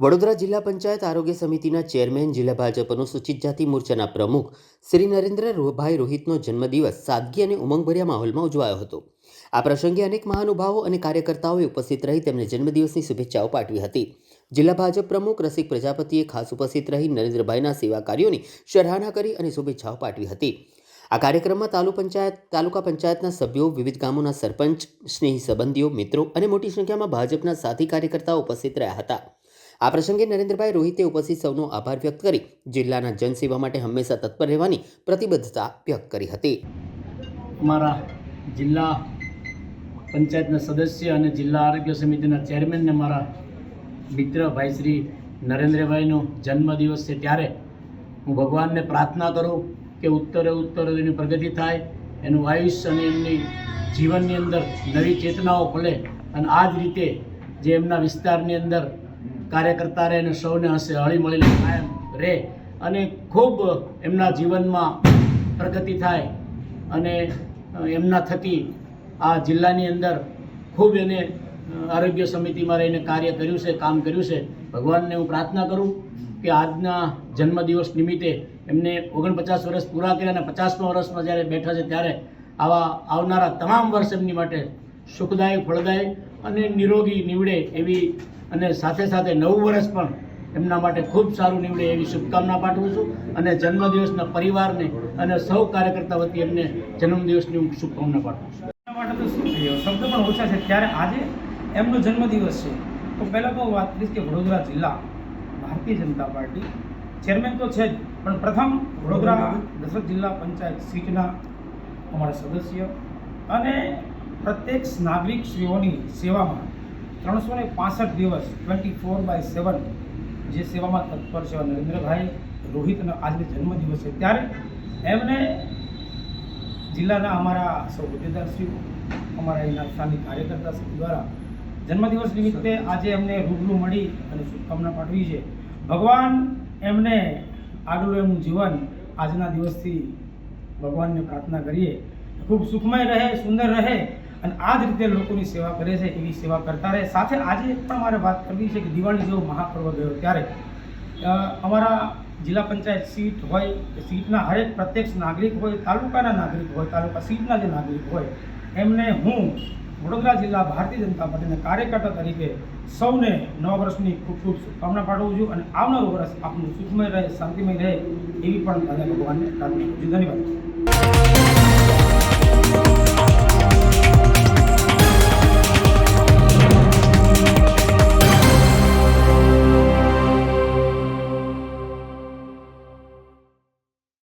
વડોદરા જિલ્લા પંચાયત આરોગ્ય સમિતિના ચેરમેન જિલ્લા ભાજપ અનુસૂચિત જાતિ મોરચાના પ્રમુખ શ્રી નરેન્દ્ર રોભાઈ રોહિતનો જન્મદિવસ સાદગી અને ઉમંગભર્યા માહોલમાં ઉજવાયો હતો. આ પ્રસંગે અનેક મહાનુભાવો અને કાર્યકર્તાઓએ ઉપસ્થિત રહી તેમને જન્મદિવસની શુભેચ્છાઓ પાઠવી હતી. જિલ્લા ભાજપ પ્રમુખ રસિક પ્રજાપતિએ ખાસ ઉપસ્થિત રહી નરેન્દ્રભાઈના સેવા કાર્યોની સરાહના કરી અને શુભેચ્છાઓ પાઠવી હતી. આ કાર્યક્રમમાં તાલુ પંચાયત તાલુકા પંચાયતના સભ્યો, વિવિધ ગામોના સરપંચ, સ્નેહી સંબંધીઓ, મિત્રો અને મોટી સંખ્યામાં ભાજપના સાથી કાર્યકર્તાઓ ઉપસ્થિત રહ્યા હતા. આ પ્રસંગે નરેન્દ્રભાઈ રોહિતે ઉપસ્થિત સૌનો આભાર વ્યક્ત કરી જિલ્લાના જનસેવા માટે હંમેશા તત્પર રહેવાની પ્રતિબદ્ધતા વ્યક્ત કરી હતી. અમારા જિલ્લા પંચાયતના સદસ્ય અને જિલ્લા આરોગ્ય સમિતિના ચેરમેનને મારા મિત્ર ભાઈ શ્રી નરેન્દ્રભાઈનો જન્મદિવસ છે ત્યારે હું ભગવાનને પ્રાર્થના કરું કે ઉત્તરે ઉત્તરે એની પ્રગતિ થાય, એનું આયુષ્ય અને એમની જીવનની અંદર નવી ચેતનાઓ ખુલે અને આ જ રીતે જે એમના વિસ્તારની અંદર કાર્યકર્તા રહે અને સૌને હશે હળી મળીને કાયમ રહે. અને ખૂબ એમના જીવનમાં પ્રગતિ થાય અને એમના થકી આ જિલ્લાની અંદર ખૂબ એને આરોગ્ય સમિતિમાં રહીને કાર્ય કર્યું છે, કામ કર્યું છે. ભગવાનને હું પ્રાર્થના કરું કે આજના જન્મદિવસ નિમિત્તે એમને ઓગણપચાસ વર્ષ પૂરા કર્યા અને પચાસમાં વર્ષમાં જ્યારે બેઠા છે ત્યારે આવા આવનારા તમામ વર્ષ એમની માટે સુખદાયક, ફળદાયક અને નિરોગી નીવડે એવી અને સાથે સાથે નવું વર્ષ પણ એમના માટે ખૂબ સારું નીવડે એવી શુભકામના પાઠવું છું અને જન્મદિવસના પરિવારને અને સૌ કાર્યકર્તા વતી એમને જન્મદિવસની હું શુભકામના પાઠવું છું. એના માટે તો શું કહીએ? શબ્દ પણ ઓછા છે. ત્યારે આજે એમનો જન્મદિવસ છે. તો પહેલાં તો વાત કરીશ કે વડોદરા જિલ્લા ભારતીય જનતા પાર્ટી ચેરમેન તો છે જ, પણ પ્રથમ વડોદરા દશરથ જિલ્લા પંચાયત સીટના અમારા સદસ્ય અને પ્રત્યેક નાગરિક શ્રીઓની સેવામાં ત્રણસો ને પાસઠ દિવસ ટ્વેન્ટી ફોર બાય સેવન જે સેવામાં તત્પર છે નરેન્દ્રભાઈ રોહિતનો આજનો જન્મદિવસ છે. ત્યારે એમને જિલ્લાના અમારા સૌ હોદ્દેદારશ્રીઓ, અમારા એના સ્થાનિક કાર્યકર્તાશ્રી દ્વારા જન્મદિવસ નિમિત્તે આજે એમને રૂબરૂ મળી અને શુભકામના પાઠવી છે. ભગવાન એમને આગળ એમનું જીવન આજના દિવસથી ભગવાનને પ્રાર્થના કરીએ. ખૂબ સુખમય રહે, સુંદર રહે. અને આ જ રીતે લોકોની સેવા કરે છે, એવી સેવા કરતા રહે. સાથે આજે પણ મારે વાત કરવી છે કે દિવાળી જેવો મહાપર્વ ગયો ત્યારે અમારા જિલ્લા પંચાયત સીટ હોય સીટના હરેક પ્રત્યક્ષ નાગરિક હોય, તાલુકાના નાગરિક હોય, તાલુકા સીટના જે નાગરિક હોય, એમને હું વડોદરા જિલ્લા ભારતીય જનતા પાર્ટીના કાર્યકર્તા તરીકે સૌને નવા વર્ષની ખૂબ ખૂબ શુભકામના પાઠવું છું અને આવનારું વર્ષ આપનું સુખમય રહે, શાંતિમય રહે, એવી પણ ભગવાનને પ્રાર્થના કરું છું. ધન્યવાદ.